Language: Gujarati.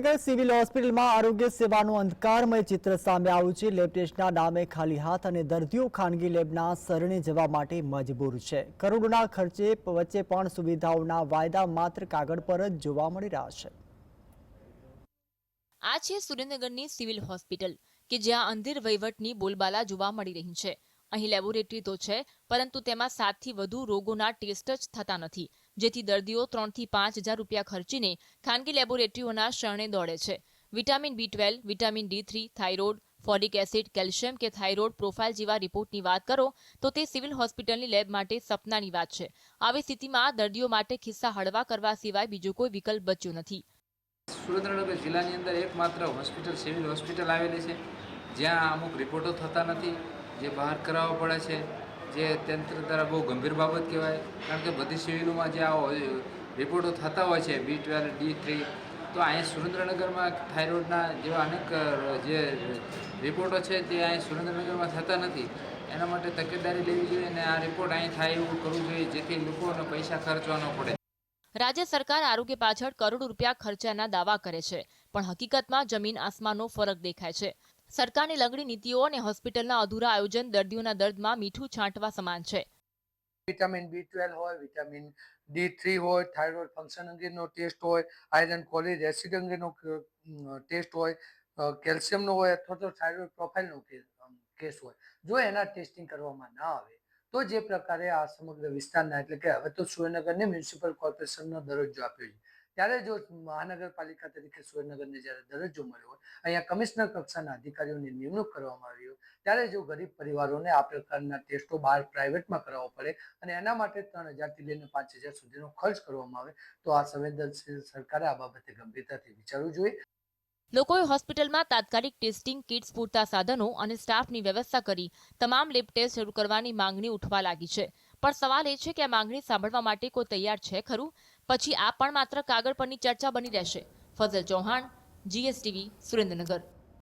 સિવિલ હોસ્પિટલમાં આરોગ્ય સેવાનું અંધકારમય ચિત્ર સામે આવ્યું છે. લેબ ટેસ્ટના નામે ખાલી હાથ અને દર્દીઓ ખાનગી લેબના શરણે જવા માટે મજબૂર છે. કરોડોના ખર્ચે વચ્ચે પણ સુવિધાઓના વાયદા માત્ર કાગળ પર જ જોવા મળી રહ્યા છે. આ છે સુરેન્દ્રનગરની સિવિલ હોસ્પિટલ, કે જ્યાં અંધેર વહીવટની બોલબાલા જોવા મળી રહી છે. અહીં લેબોરેટરી તો છે, પરંતુ તેમાં સાતથી વધુ રોગોના ટેસ્ટ જ થતા નથી. જેથી દર્દીઓ ત્રણથી પાંચ હજાર રૂપિયા ખર્ચીને ખાનગી લેબોરેટરીઓના શરણે દોડે છે. Vitamin B twelve, vitamin D three, thyroid, folic acid, calcium કે થાઇરોઇડ પ્રોફાઇલ જેવા રિપોર્ટની વાત કરો તો તે સિવિલ હોસ્પિટલની લેબ માટે સપનાની વાત છે. આવી સ્થિતિમાં દર્દીઓ માટે ખિસ્સા હળવા કરવા સિવાય બીજો કોઈ વિકલ્પ બચ્યો નથી. સુરેન્દ્રનગર જિલ્લાની અંદર એકમાત્ર હોસ્પિટલ સિવિલ હોસ્પિટલ આવેલી છે. જ્યાં અમુક રિપોર્ટો થતા નથી, જે બહાર કરાવવા પડે છે. જે તંત્ર દ્વારા બહુ ગંભીર બાબત કહેવાય. કારણ કે બધી સિવિલોમાં જે આ રિપોર્ટો થતા હોય છે, બી ટ્વેલ્વ, ડી થ્રી, તો અહીંયા સુરેન્દ્રનગરમાં થાઇરોઇડના જેવા અનેક, જે રિપોર્ટો છે તે અહીં સુરેન્દ્રનગરમાં થતા નથી. એના માટે તકેદારી લેવી જોઈએ અને આ રિપોર્ટ અહીં થાય એવું કરવું જોઈએ, જેથી લોકોને પૈસા ખર્ચવા ન પડે. રાજ્ય સરકાર આરોગ્ય પાછળ કરોડો રૂપિયા ખર્ચાના દાવા કરે છે, પણ હકીકતમાં જમીન આસમાનનો ફરક દેખાય છે. સરકારની લંગડી નીતિઓ અને હોસ્પિટલના અધૂરા આયોજન દર્દીઓના દર્દમાં મીઠું છાંટવા સમાન છે. વિટામિન બી ટ્વેલ્વ હોય, વિટામિન ડી થ્રી હોય, થાઇરોઇડ ફંક્શન અંગેનો ટેસ્ટ હોય, આયરન કોલેજ એસિડ અંગેનો ટેસ્ટ હોય કેલ્શિયમનો હોય અથવા તો થાઇરોઇડ પ્રોફાઇલનો કેસ હોય. જો એના ટેસ્ટિંગ કરવામાં ના આવે, તો જે પ્રકારે આ સમગ્ર વિસ્તારના, એટલે કે હવે તો સુરેન્દ્રનગરને મ્યુનિસિપલ કોર્પોરેશનનો દરજ્જો આપ્યો છે. ત્યારે જો મહાનગરપાલિકા તરીકે સુરેન્દ્રનગરને જ્યારે દરજ્જો મળ્યો હોય, અહીંયા કમિશનર કક્ષાના અધિકારીઓની નિમણૂક કરવામાં આવી ત્યારે જો ગરીબ પરિવારોને આ પ્રકારના ટેસ્ટો બહાર પ્રાઇવેટમાં કરાવવા પડે અને એના માટે ત્રણ હજારથી લઈને પાંચ હજાર સુધીનો ખર્ચ કરવામાં આવે, તો આ સંવેદનશીલ સરકારે આ બાબતે ગંભીરતાથી વિચારવું જોઈએ. લોકોએ હોસ્પિટલમાં તાત્કાલિક ટેસ્ટિંગ કિટ્સ પૂરતા સાધનો અને સ્ટાફની વ્યવસ્થા કરી, તમામ લેબ ટેસ્ટ શરૂ કરવાની માંગણી ઉઠવા લાગી છે. પણ સવાલ એ છે કે આ માંગણી સાંભળવા માટે કોઈ તૈયાર છે ખરું? પછી આ પણ માત્ર કાગળ પરની ચર્ચા બની રહેશે. ફઝલ ચૌહાણ જીએસટીવી સુરેન્દ્રનગર.